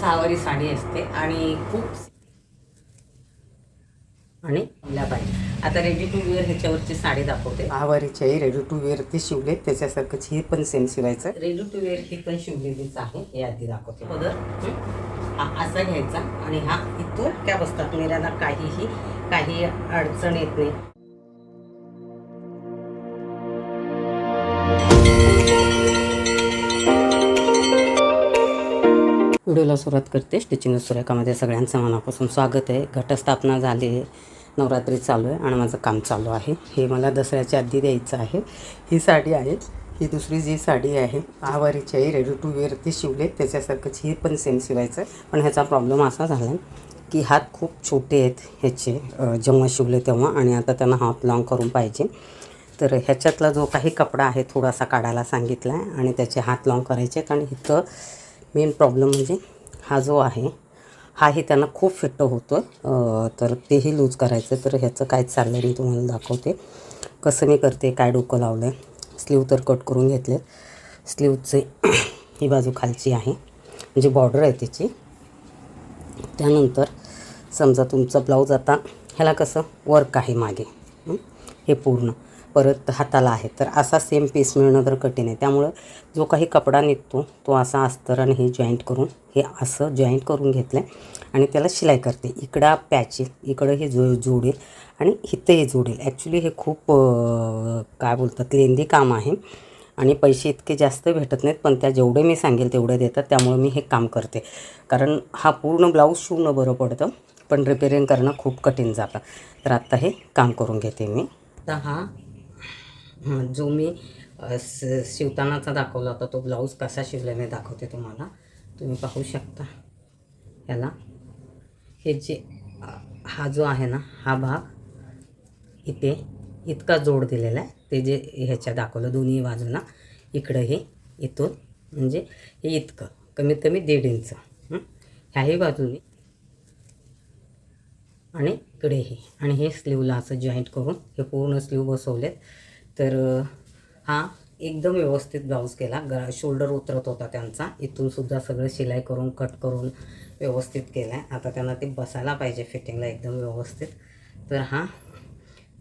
सहावारी साडी असते आणि खूप आणि पाहिजे आता रेडी टू वेअर ह्याच्यावरची साडी दाखवते. सहावारीची आहे रेडी टू वेअर ते शिवले त्याच्यासारखंच ही पण सेम शिवायचं. रेडी टू वेअर ही पण शिवलेलीच आहे. हे आधी दाखवते. पदर. हं? असा घ्यायचा आणि हा इथून त्या बसतात मेऱ्याला काहीही काही अडचण येत नाही. व्हिडिओला सुरुवात करते. स्टिचिंग सुरेखामध्ये सगळ्यांचं मनापासून स्वागत आहे. घटस्थापना झाली आहे. नवरात्री चालू आहे आणि माझं काम चालू आहे. हे मला दसऱ्याच्या आधी द्यायचं आहे. ही साडी आहे. ही दुसरी जी साडी आहे आवारीची आहे रेडी टू वेअर ती शिवले त्याच्यासारखंच ही पण सेम शिवायचं पण ह्याचा प्रॉब्लेम असा झाला आहे की हात खूप छोटे आहेत ह्याचे. जेव्हा शिवले तेव्हा आणि आता त्यांना हात लॉंग करून पाहिजे. तर ह्याच्यातला जो काही कपडा आहे थोडासा काढायला सांगितला आहे आणि त्याचे हात लॉंग करायचे आहेत. आणि इथं मेन प्रॉब्लेम म्हणजे हा जो आहे हाही त्यांना खूप फिट्ट होतो आहे तर तेही लूज करायचं तर ह्याचं काय चाललं आहे मी तुम्हाला दाखवते. कसं मी करते काय डोकं लावलं आहे स्लीव तर कट करून घेतले. स्लीवचे ही बाजू खालची आहे. म्हणजे बॉर्डर आहे त्याची त्यानंतर समजा तुमचा ब्लाऊज आता ह्याला कसं वर्क आहे मागे. हे पूर्ण. परत हाताला आहे. तर असा सेम पीस मिळणं तर कठीण आहे. त्यामुळं जो काही कपडा निघतो तो असा अस्तर आणि हे जॉईंट करून हे असं जॉईंट करून घेतलं आहे आणि त्याला शिलाई करते. इकडं पॅचेल इकडं हे जो जोडेल आणि इथं हे जोडेल. ॲक्च्युली हे खूप काय बोलतात लेंदी काम आहे आणि पैसे इतके जास्त भेटत नाहीत पण त्या जेवढे मी सांगेल तेवढे देतात. त्यामुळे मी हे काम करते. कारण हा पूर्ण ब्लाऊज शिवणं बरं पडतं पण रिपेरिंग करणं खूप कठीण जातं. तर आत्ता हे काम करून घेते मी. आता हा जो मी स- शिवतानाचा दाखवला होता तो ब्लाऊज कसा शिवला मी दाखवते तुम्हाला. तुम्ही पाहू शकता. ह्याला हे जे हा जो आहे ना हा भाग इथे इतका जोड दिलेला आहे. ते जे ह्याच्या दाखवलं दोन्ही बाजूला इकडं हे इथून. म्हणजे हे इतकं कमीत कमी दीड इंच. ह्याही बाजूने. आणि इकडेही आणि हे स्लीवला असं जॉईंट करून हे पूर्ण स्लीव बसवलेत. तर हा एकदम व्यवस्थित ब्लाऊज केला. ग शोल्डर उतरत होता त्यांचा. इथून सुद्धा सगळं शिलाई करून कट करून व्यवस्थित केलं आहे आता त्यांना ते बसायला पाहिजे फिटिंगला एकदम व्यवस्थित. तर हा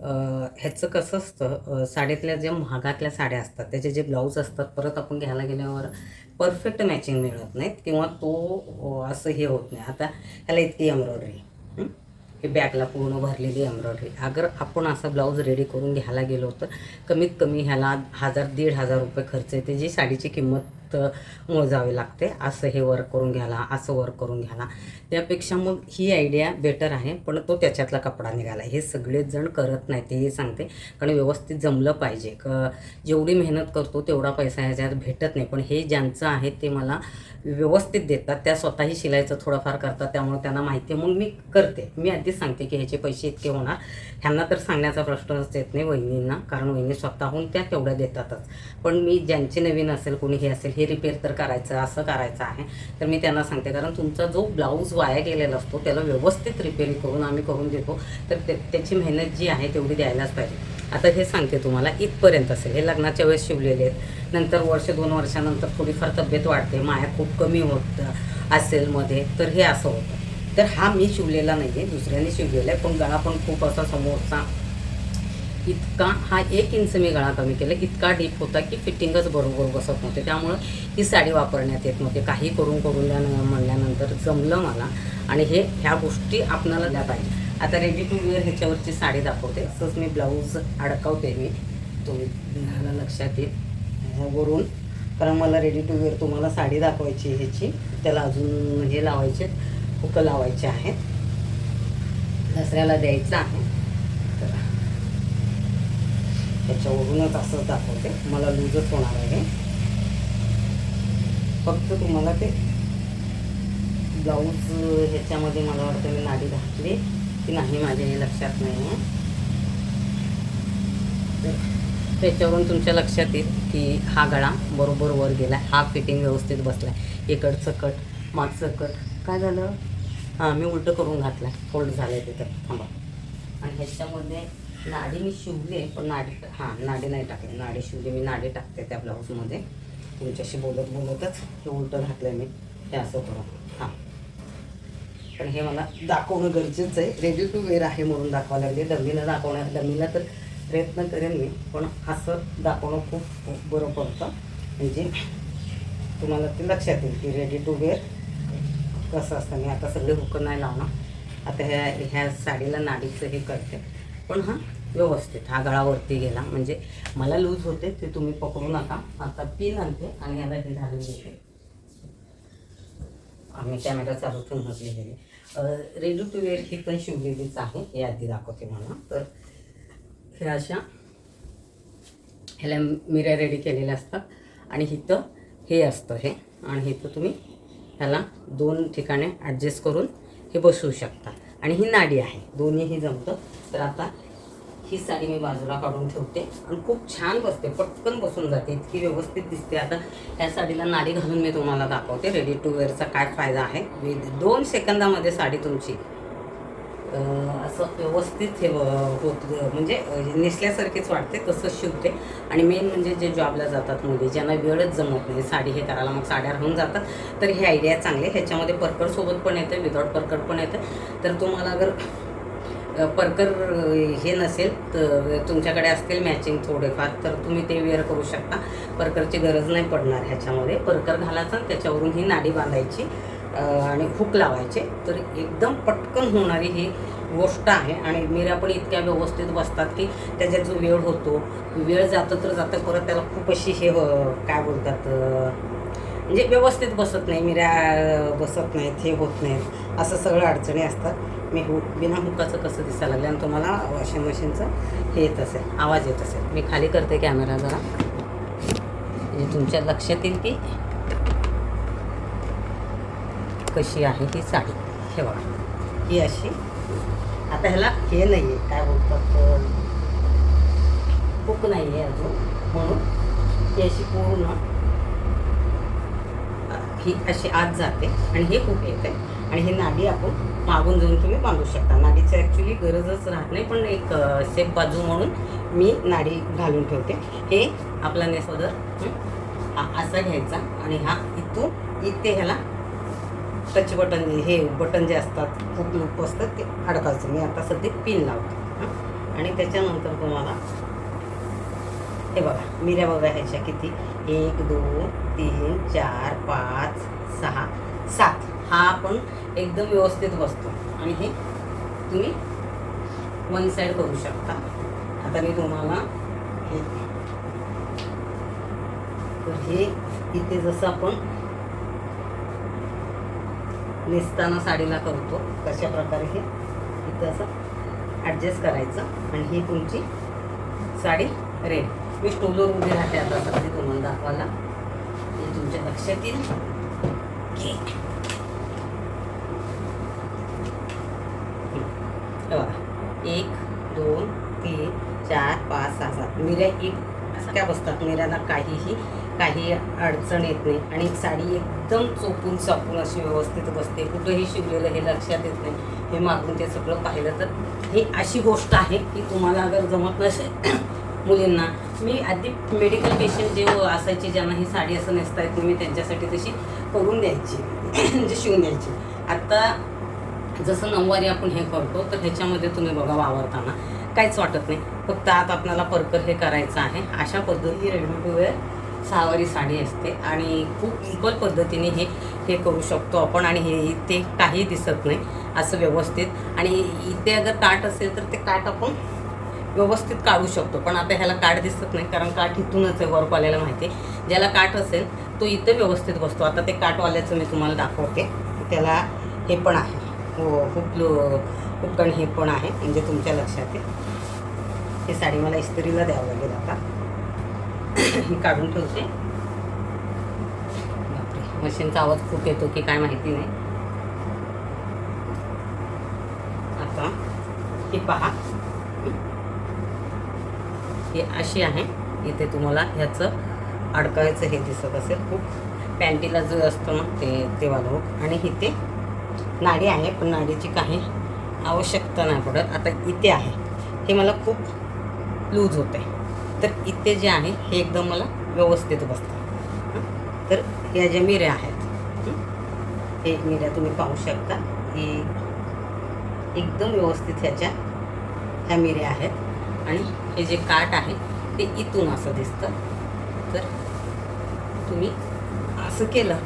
ह्याचं कसं असतं साडीतल्या ज्या महागातल्या साड्या असतात त्याचे जे ब्लाऊज असतात परत आपण घ्यायला गेल्यावर परफेक्ट मॅचिंग मिळत नाहीत किंवा तो असं हे होत नाही. आता ह्याला इतकी एम्ब्रॉयडरी हे बॅगला पूर्ण भरलेली एम्ब्रॉयडरी. अगर आपण असा ब्लाऊज रेडी करून घ्यायला गेलो तर कमीत कमी ह्याला हजार दीड हजार रुपये खर्च येते जी साडीची किंमत अ, मोजावे लागते. असं हे वर्क करून घ्याला असं वर्क करून घ्याला त्यापेक्षा मग ही आयडिया बेटर आहे पण तो त्याच्यातला कपडा निघाला. हे सगळेच जण करत नाही तेही सांगते. कारण व्यवस्थित जमलं पाहिजे. क जेवढी मेहनत करतो तेवढा पैसा ह्याच्यात भेटत नाही. पण हे ज्यांचं आहे ते मला व्यवस्थित देतात. त्या स्वतःही शिलाईचं थोडंफार करतात. त्यामुळे त्यांना माहिती आहे. मग मी करते. मी आधीच सांगते की ह्याचे पैसे इतके होणार. ह्यांना तर सांगण्याचा प्रश्नच येत नाही वहिनींना. कारण वहिनी स्वतःहून त्या तेवढ्या देतातच. पण मी ज्यांचे नवीन असेल कोणी हे असेल हे रिपेअर तर करायचं असं करायचं आहे. तर मी त्यांना सांगते कारण तुमचा जो ब्लाऊज वाया गेलेला असतो त्याला व्यवस्थित रिपेअरिंग करून आम्ही करून देतो. तर ते त्याची मेहनत जी आहे तेवढी द्यायलाच पाहिजे. आता हे सांगते तुम्हाला इथपर्यंत असेल. हे लग्नाच्या वेळेस शिवलेले आहेत. नंतर वर्ष दोन वर्षानंतर थोडीफार तब्येत वाढते माया खूप कमी होत असेल मध्ये तर हे असं होतं. तर हा मी शिवलेला नाही आहे दुसऱ्याने शिवलेला आहे पण गळा पण खूप असा समोरचा इतका हा एक इंच मी गळा कमी केला इतका डीप होता की फिटिंगच बरोबर बसत नव्हते. त्यामुळं ही साडी वापरण्यात येत नव्हती. काही करून करून द्या म्हणल्यानंतर जमलं मला आणि हे ह्या गोष्टी आपणाला द्या पाहिजे आता रेडी टू वेअर ह्याच्यावरची साडी दाखवते. असंच मी ब्लाऊज अडकवते मी. तुम्ही तुम्हाला लक्षात येईल. वरून कारण मला रेडी टू वेअर तुम्हाला साडी दाखवायची आहे ह्याची. त्याला अजून हे लावायचे हुकं लावायचे आहेत. दसऱ्याला द्यायचं आहे. तर त्याच्यावरूनच असंच दाखवते. मला लूजच होणार आहे. फक्त तुम्हाला ते ब्लाऊज ह्याच्यामध्ये मला वाटतं मी नाडी घातली. की नाही माझ्या हे लक्षात नाही आहे. तर त्याच्यावरून तुमच्या लक्षात येईल की हा गळा बरोबर वर गेला हा फिटिंग व्यवस्थित बसला इकडचं कट मागचं कट काय झालं? हां मी उलटं करून घातलं फोल्ड झालं आहे तिथं. थांबा. आणि ह्याच्यामध्ये नाडी मी शिवली आहे पण नाडी हां नाडी नाही टाकली. नाडी शिवली मी नाडी टाकते त्या ब्लाऊजमध्ये तुमच्याशी बोलत बोलतच हे उलटं घातलं मी. हे असं करून हां. पण हे मला दाखवणं गरजेचं आहे. रेडी टू वेअर आहे म्हणून दाखवावं लागले. डमीला दाखवण्या डमीला तर प्रयत्न करेन मी पण असं दाखवणं खूप बरं पडतं. म्हणजे तुम्हाला ते लक्षात येईल की रेडी टू वेअर कसं असतं. मी आता सगळे हुकं नाही लावणार. आता ह्या ह्या साडीला नाडीचं हे करते. पण हां व्यवस्थित हा गळावरती गेला. म्हणजे मला लूज होते ते तुम्ही पकडू नका. आता पिन आणते आणि याला हे घालून देते आम्ही कॅमेरा चालू ठेवून गेले रेडी टू वेअर ही पण शिवलेलीच आहे. हे आधी दाखवते मला. तर हे अशा ह्याला मिऱ्या रेडी केलेल्या असतात. आणि इथं हे असतं हे. आणि इथं तुम्ही ह्याला दोन ठिकाणी ॲडजस्ट करून हे बसवू शकता. आणि ही नाडी आहे. दोन्हीही जमतं. तर आता ही साडी मी बाजूला काढून ठेवते. आणि खूप छान बसते पटकन बसून जाते. इतकी व्यवस्थित दिसते. आता ह्या साडीला नाडी घालून मी तुम्हाला दाखवते. रेडी टू वेअरचा काय फायदा आहे? वि- दोन सेकंदामध्ये साडी तुमची असं व्यवस्थित हे होत म्हणजे नेसल्यासारखेच नेसल्यासारखीच वाटते तसंच शिवते. आणि मेन म्हणजे जे जॉबला जातात मुली ज्यांना वेळच जमत नाही साडी हे करायला मग साड्या राहून जातात. तर हे आयडिया चांगले. ह्याच्यामध्ये परकर सोबत पण येते विदाऊट परकड पण येतं. तर तुम्हाला अगर परकर हे नसेल तर तुमच्याकडे असतील मॅचिंग थोडेफार तर तुम्ही ते वेअर करू शकता. परकरची गरज नाही पडणार ह्याच्यामध्ये. परकर घालायचं आणि त्याच्यावरून ही नाडी बांधायची आणि हुक लावायचे. तर एकदम पटकन होणारी ही गोष्ट आहे. आणि मिऱ्या पण इतक्या व्यवस्थित बसतात की त्याच्यात जो वेळ होतो वेळ जातं तर जातं परत त्याला खूप अशी हे काय बोलतात म्हणजे व्यवस्थित बसत नाही मिऱ्या बसत नाहीत हे होत नाहीत असं सगळं अडचणी असतात. मी हु बिना हुकाचं कसं दिसायला लागलं आणि तुम्हाला वॉशिंग मशीनचं हे येत असेल आवाज येत असेल. मी खाली करते कॅमेरा जरा. म्हणजे तुमच्या लक्षात येईल की कशी आहे ही साडी. हे बघा. ही अशी. आता ह्याला हे नाही आहे काय बोलतात खूप हुक नाही आहे अजून. म्हणून ही अशी पूर्ण ही अशी आत जाते आणि हे खूप येते? आणि ही नाडी आपण मागून जाऊन तुम्ही बांधू शकता. नाडीची ॲक्च्युली गरजच राहत नाही पण एक सेफ बाजू म्हणून मी नाडी घालून ठेवते. हे आपला नेसोदर हा? असा घ्यायचा आणि हा इथून इथे ह्याला टच बटन हे बटन जे असतात खूप लूप असतात ते अडकायचं. मी आता सध्या पिन लावते आणि त्याच्यानंतर तुम्हाला हे बघा मिऱ्या बघा ह्याच्या किती एक दोन तीन चार पाच सहा सात. हा आपण एकदम व्यवस्थित बसतो. आणि हे तुम्ही वन साईड करू शकता. आता मी तुम्हाला हे तर हे इथे जसं आपण नेसताना साडीला करतो तशा प्रकारे हे इथं असं ॲडजस्ट करायचं. आणि ही तुमची साडी रेडी मी स्टूलवर उभी राहते आता सध्या तुम्हाला दाखवायला. ते तुमच्या लक्षात येईल. की एक दोन तीन चार पाच सहा सात. मिऱ्या एक असं काय बसतात. मिऱ्याला काहीही काही अडचण येत नाही. आणि साडी एकदम चोपून चापून अशी व्यवस्थित बसते. कुठंही शिवलेलं हे लक्षात येत नाही. हे मागून ते सगळं पाहिलं तर. ही अशी गोष्ट आहे की तुम्हाला अगर जमत नसेल मुलींना मी आधी मेडिकल पेशंट जे असायचे ज्यांना ही साडी असं नेसता येत मी त्यांच्यासाठी तशी करून द्यायची. म्हणजे शिवून द्यायची. आता जसं नऊवारी आपण हे करतो तर ह्याच्यामध्ये तुम्ही बघा वावरताना. काहीच वाटत नाही. फक्त आत आपल्याला परकर हे करायचं आहे. अशा पद्धती रेडीमेड वेअर सहावारी साडी असते. आणि खूप सिंपल पद्धतीने हे हे करू शकतो आपण आणि हे ते काही दिसत नाही असं व्यवस्थित. आणि इथे अगर काट असेल तर ते काट आपण व्यवस्थित काढू शकतो. पण आता ह्याला काठ दिसत नाही कारण काठ इथूनच आहे वरपाल्याला माहिती आहे. ज्याला काठ असेल तो इथे व्यवस्थित बसतो. आता ते काठवाल्याचं मी तुम्हाला दाखवते. त्याला हे पण आहे. हो खूप लो कण हे पण आहे म्हणजे तुमच्या लक्षात आहे. ही साडी मला इस्त्रीला द्यावं लागेल आता. ही काढून ठेवते. बापरे मशीनचा आवाज खूप येतो की काय माहिती नाही. आता ही पहा. ही अशी आहे. इथे तुम्हाला ह्याचं अडकायचं हे दिसत असेल खूप. पॅन्टीला जो असतो ना ते तेव्हा लोक आणि इथे नाडी आहे पण नाडीची काही आवश्यकता नाही पडत. आता इथे आहे. हे मला खूप लूज होते तर इथे जे आहे हे एकदम मला व्यवस्थित बसतं. तर या ज्या मिऱ्या आहेत हे मिऱ्या तुम्ही पाहू शकता. हे एकदम व्यवस्थित ह्याच्या ह्या मिऱ्या आहेत. आणि हे जे काठ आहे ते इथून असं दिसतं. तर तुम्ही असं केलं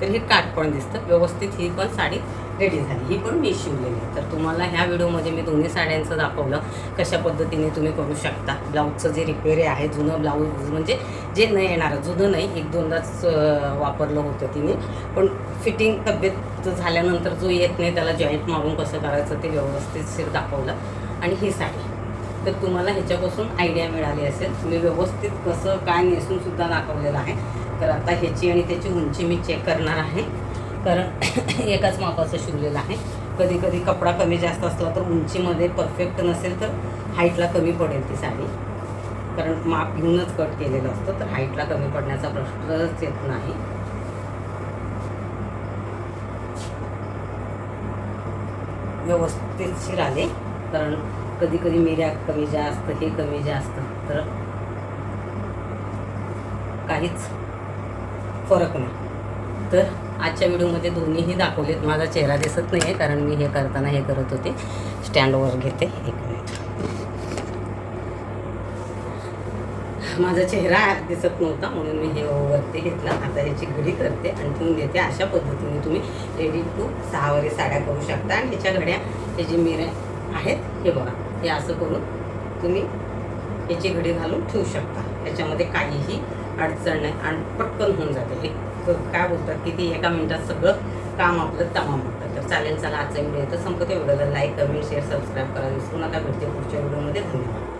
तर हे काठ पण दिसतं. व्यवस्थित ही पण साडी रेडी झाली. ही पण मी शिवलेली तर तुम्हाला ह्या व्हिडिओमध्ये मी दोन्ही साड्यांचं दाखवलं कशा पद्धतीने तुम्ही करू शकता. ब्लाऊजचं जे रिपेअर आहे जुनं ब्लाऊज म्हणजे जे न येणारं जुनं नाही एक दोनदाच वापरलं होतं तिने. पण फिटिंग तब्येत झाल्यानंतर जो येत नाही त्याला जॉईंट मारून कसं करायचं ते व्यवस्थितशीर दाखवलं. आणि ही साडी. तर तुम्हाला ह्याच्यापासून आयडिया मिळाली असेल. मी व्यवस्थित कसं काय नेसून सुद्धा दाखवलेलं आहे. तर आता ह्याची आणि त्याची उंची मी चेक करणार आहे. कारण एकाच मापाचं शिवलेलं आहे. कधी कधी कपडा कमी जास्त असला तर उंचीमध्ये परफेक्ट नसेल तर हाईटला कमी पडेल ती साडी. कारण माप घेऊनच कट केलेलं असतं तर हाईटला कमी पडण्याचा प्रश्नच येत नाही. व्यवस्थितशीर आले कारण कधी कधी मिऱ्या कमी जास्त हे कमी जास्त तर काहीच फरक नाही. तर आजच्या व्हिडिओमध्ये दोन्हीही दाखवलेत. माझा चेहरा दिसत नाही आहे कारण मी हे करताना हे करत होते. स्टँडवर घेते. एक मिनिट. माझा चेहरा दिसत नव्हता म्हणून मी हे वरती घेतला. आता ह्याची घडी करते आणि ठेवून देते. अशा पद्धतीने तुम्ही रेडी टू सहावारी साड्या करू शकता. आणि ह्याच्या घड्या हे जे मिऱ्या आहेत हे बघा. हे असं करून तुम्ही याची घडी घालून ठेवू शकता. याच्यामध्ये काहीही अडचण नाही आणि पटकन होऊन जाते. एक काय बोलतात की ती एका मिनटात सगळं काम आपलं तमाम होतं. तर चालेल चला आजचा व्हिडिओ तर संपते. व्हिडिओला लाईक कमेंट शेअर सबस्क्राईब करा. विसरू नका भेटते पुढच्या व्हिडिओमध्ये. धन्यवाद.